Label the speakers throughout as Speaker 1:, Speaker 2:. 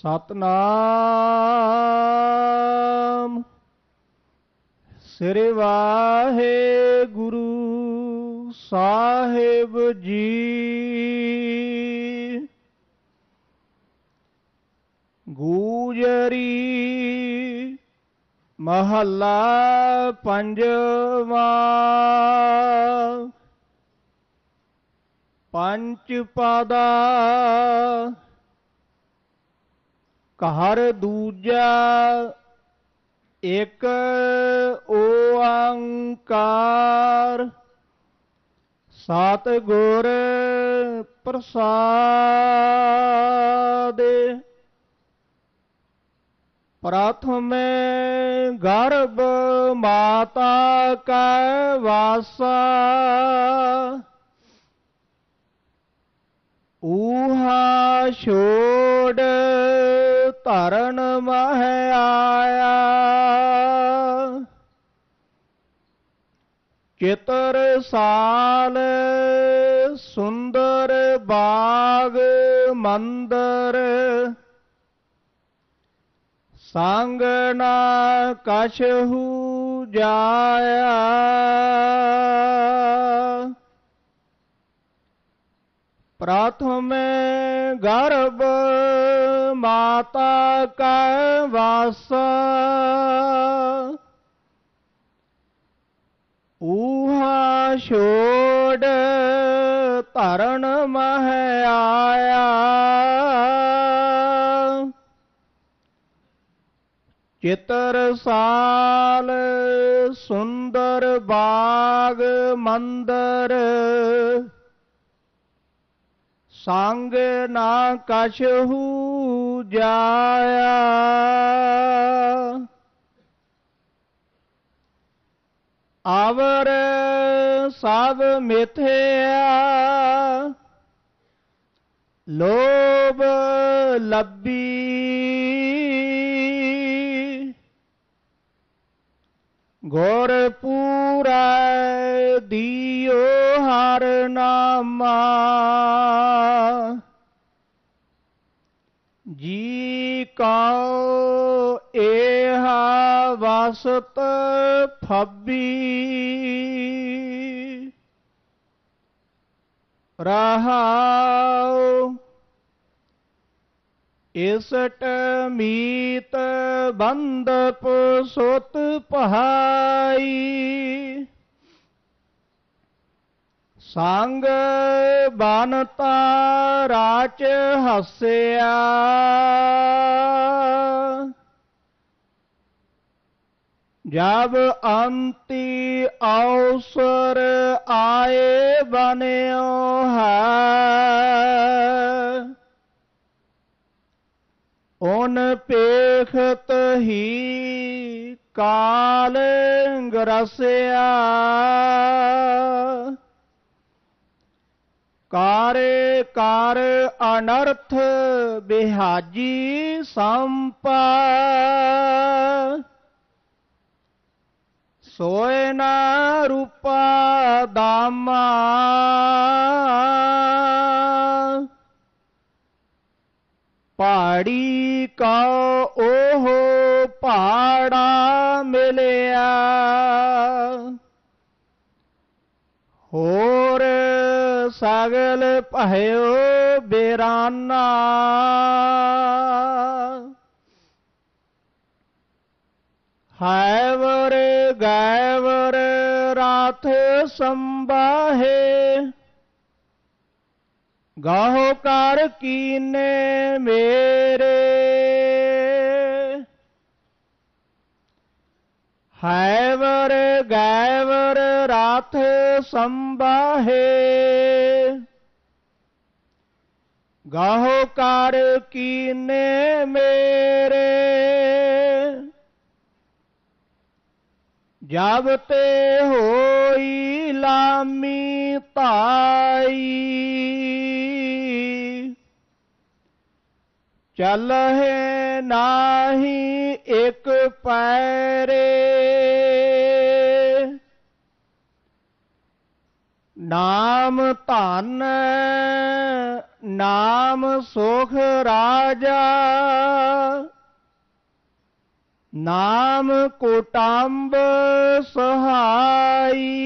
Speaker 1: ਸਤਨਾਮ। ਸ੍ਰੀ ਵਾਹਿਗੁਰੂ ਸਾਹਿਬ ਜੀ। ਗੂਜਰੀ ਮਹੱਲਾ ਪੰਜਵਾ। ਪੰਜ ਪਾਦਾ ਘਰ ਦੂਜਾ ਇਕ ਓੰਕਾਰ। ਸਤ ਗੁਰ ਪ੍ਰਸਾਦ। ਪ੍ਰਥਮ ਗਰਭ ਮਾਤਾ ਕੈ ਵਾਸਾ। ਊਹਾ ਸ਼ੋ ਧਰਨ ਮਹਿ ਆਇਆ। ਚਿਤਰ ਸਾਲ ਸੁੰਦਰ ਬਾਗ ਮੰਦਰ। ਸੰਗ ਨਾ ਕਛਹੂ ਜਾਇਆ। ਪ੍ਰਥਮੇ ਗਰਭ ਮਾਤਾ ਕੈ ਵਾਸ। ਊਹਾ ਛੋੜ ਧਰਨ ਮਹਿ ਆਇਆ। ਚਿਤਰ ਸਾਲ ਸੁੰਦਰ ਬਾਗ ਮੰਦਰ ਸੰਗ ਨਾ ਕਛਹੂ ਜਾਇਆ ਆਵਰ ਸਭ ਮਿਥਿਆ ਲੋਭ ਲੱਭੀ ਗੁਰ ਪੂਰਾ ਦਿਓ ਹਰ ਨਾਮਾ। ਜੀ ਕਉ ਏਹਾ ਵਸਤ ਫੱਬੀ। ਰਹਾਉ ਇਸਟ ਮੀਤ ਬੰਦ ਸੁਤ ਪਹਾਈ। ਸੰਗ ਬਨਤਾ ਰਾਚ ਹੱਸਿਆ। ਜਬ ਅੰਤੀ ਔਸਰ ਆਏ ਬਨਿਓ ਹੈ। ਪੇਖਤ ਹੀ ਕਾਲ ਗਰਸਿਆ। ਕਾਰੇ ਕਾਰ ਅਨਰਥ ਬਿਹਾਜੀ ਸੰਪਾ। ਸੋਏ ਨਾ ਰੂਪਾ ਦਾਮਾ। ਕਾ ਉਹ ਪਹਾੜਾ ਮਿਲਿਆ। ਹੋਰ ਸਗਲ ਭਇਓ ਬੇਰਾਨਾ। ਹਾਇਵਰ ਗੈਵਰ ਰਾਥ ਸੰਬਾਹੇ ਗਾਹੋ ਕਰ ਕੀਨੇ ਮੇਰੇ। ਹਾਇਵਰ ਗੈਵਰ ਰਾਥ ਸੰਬਾਹੇ ਗਾਹੋ ਕਰ ਕੀਨੇ ਮੇਰੇ। ਜਬ ਤੇ ਹੋਈ ਲਾਮੀ ਧਾਈ ਚਲਹਿ ਨਾਹੀ ਇੱਕ ਪੈਰੇ। ਨਾਮ ਧਨ ਨਾਮ ਸੁਖ ਰਾਜਾ। ਨਾਮ ਕੋਟੰਬ ਸਹਾਈ।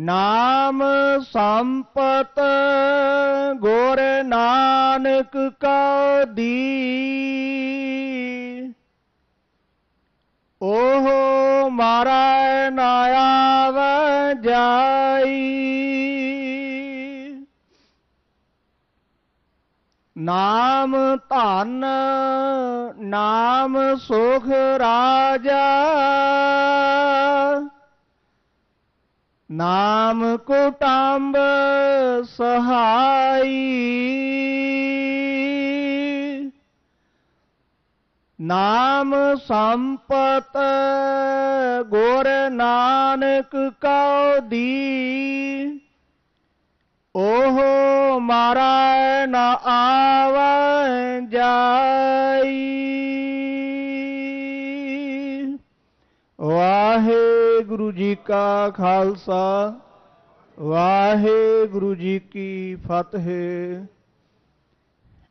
Speaker 1: ਨਾਮ ਸੰਪਤ ਗੁਰ ਨਾਨਕ ਕਾ ਦੀ ਓਹ ਮਾਰਾ ਨਾਇਆ ਜਾਈ। ਨਾਮ ਧਨ, ਨਾਮ ਸੁਖ ਰਾਜਾ। ਨਾਮ ਕੁਟੰਬ ਸਹਾਈ। ਨਾਮ ਸੰਪਤ ਗੁਰ ਨਾਨਕ ਕਉ ਦੀ। ਓਹ ਮਾਰਾ ਨਾ ਆਵੈ ਜਾਈ। ਵਾਹਿਗੁਰੂ ਜੀ ਕਾ ਖਾਲਸਾ, ਵਾਹਿਗੁਰੂ ਜੀ ਕੀ ਫਤਿਹ।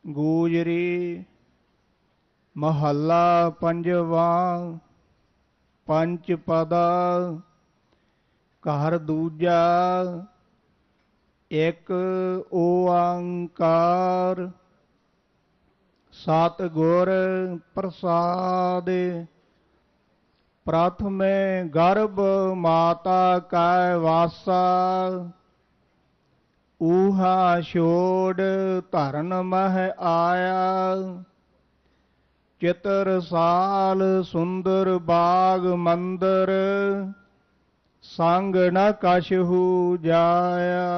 Speaker 1: ਗੂਜਰੀ ਮਹੱਲਾ ਪੰਜਵਾ, ਪੰਜ ਪਦਾ, ਘਰ ਦੂਜਾ, ਇੱਕ ਓੰਕਾਰ। ਸਤ ਗੁਰ ਪ੍ਰਸਾਦ ਪ੍ਰਥਮੇ ਗਰਭ ਮਾਤਾ ਕੈ ਵਾਸਾ, ਊਹਾ ਛੋੜ ਧਰਨ ਮਹਿ ਆਇਆ। ਚਿਤਰ ਸਾਲ ਸੁੰਦਰ ਬਾਗ ਮੰਦਰ, ਸੰਗ ਨ ਕਛਹੂ ਜਾਇਆ।